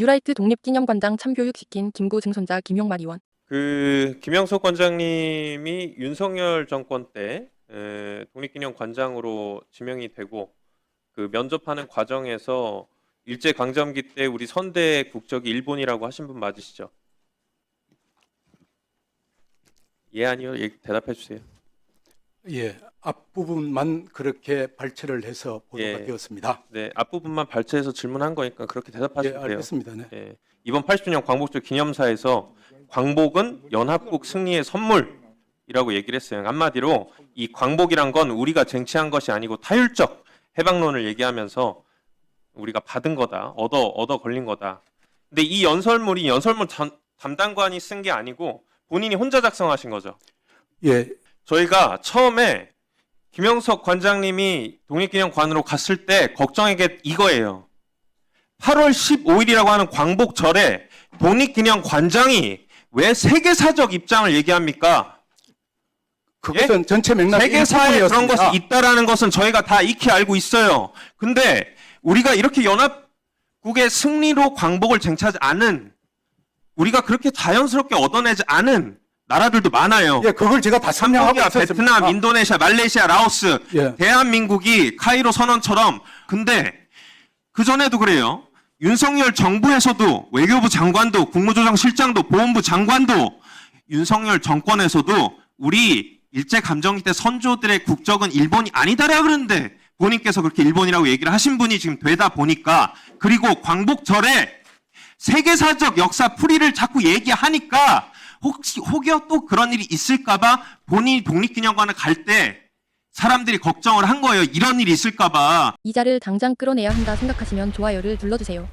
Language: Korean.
뉴라이트 독립기념관장 참교육시킨 김구 증손자 김용만 의원. 그 김영석 관장님이 윤석열 정권 때 에, 독립기념관장으로 지명이 되고 그 면접하는 과정에서 일제 강점기 때 우리 선대 국적이 일본이라고 하신 분 맞으시죠? 예 아니요 예, 대답해 주세요. 예, 앞부분만 그렇게 발췌를 해서 보도가 예. 되었습니다. 네 앞부분만 발췌해서 질문한 거니까 그렇게 예, 대답하시면 돼요. 알겠습니다. 네. 예, 이번 80주년 광복절 기념사에서 광복은 연합국 승리의 선물이라고 얘기를 했어요. 한마디로 이 광복이란 건 우리가 쟁취한 것이 아니고 타율적 해방론을 얘기하면서 우리가 받은 거다, 얻어 얻어 걸린 거다. 근데 이 연설물이 연설문 담, 담당관이 쓴 게 아니고 본인이 혼자 작성하신 거죠. 예, 저희가 처음에 김영석 관장님이 독립기념관으로 갔을 때 걱정한 게 이거예요. 8월 15일이라고 하는 광복절에 독립기념관장이 왜 세계사적 입장을 얘기합니까? 그것은 전체 맥락 예? 세계사에 그런. 것이 있다라는 것은 저희가 다 익히 알고 있어요. 근데 우리가 이렇게 연합국의 승리로 광복을 쟁취하지 않은 우리가 그렇게 자연스럽게 얻어내지 않은 나라들도 많아요. 예, 그걸 제가 다 설명하고 한국이야, 있었습니다. 베트남, 인도네시아, 말레이시아, 라오스, 예. 대한민국이 카이로 선언처럼 근데 그 전에도 그래요. 윤석열 정부에서도 외교부 장관도 국무조정 실장도 보훈부 장관도 윤석열 정권에서도 우리 일제 감정기 때 선조들의 국적은 일본이 아니다라 그러는데 본인께서 그렇게 일본이라고 얘기를 하신 분이 지금 되다 보니까 그리고 광복절에 세계사적 역사 풀이를 자꾸 얘기하니까 혹시 혹여 또 그런 일이 있을까봐 본인이 독립기념관을 갈때 사람들이 걱정을 한 거예요. 이런 일이 있을까봐. 이자를 당장 끌어내야 한다 생각하시면 좋아요를 눌러주세요.